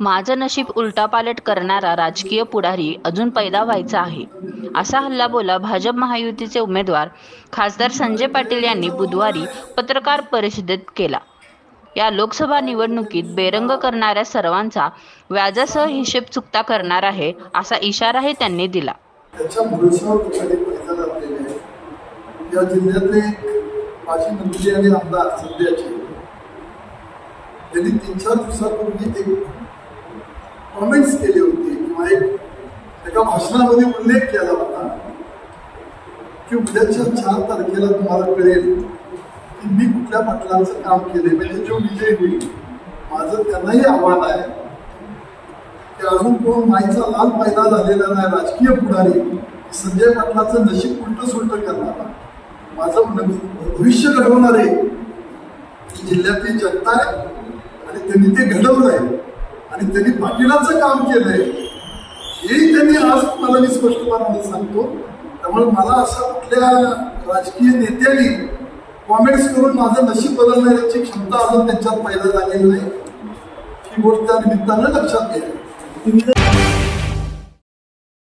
माझं नशीब उलटापालट करणारा राजकीय पुढारी अजून पैदा व्हायचा आहे. असा हल्लाबोला भाजप महायुतीचे उमेदवार खासदार संजय पाटील यांनी बुधवारी पत्रकार परिषदेत केला. या लोकसभा निवडणुकीत बेरंग करणाऱ्या सर्वांचा व्याजासह हिशेब चुकता करणार आहे असा इशाराही त्यांनी दिला. या जिल्ह्यातले माजी मंत्री आणि आमदार सध्याचे त्यांनी तीन चार दिवसापूर्वी एक कॉमेंट्स केले होते किंवा एक एका भाषणामध्ये उल्लेख केला होता की उद्याच्या चार तारखेला तुम्हाला कळेल की मी कुठल्या पाटलांचं काम केलंय. म्हणजे जो विजय होईल माझं त्यांनाही आव्हान आहे की अजून कोण माईचा लाल पैदा झालेला नाही राजकीय पुढारी संजय पाटलाचं नशीब उलट सुलट करणारा. माझं भविष्य घडवणारे ही जिल्ह्यातली जनता आहे आणि त्यांनी ते घडवलंय. आणि त्यांनी पाटीलाचं काम केलंय हेही त्यांनी आज मला मी स्पष्टपणाने सांगतो. त्यामुळे मला असं कुठल्या राजकीय नेत्यांनी कॉमेंट्स करून माझं नशीब बदलण्याची क्षमता अजून त्यांच्यात पैदा झालेली नाही. ही गोष्ट त्या निमित्तानं लक्षात घ्या.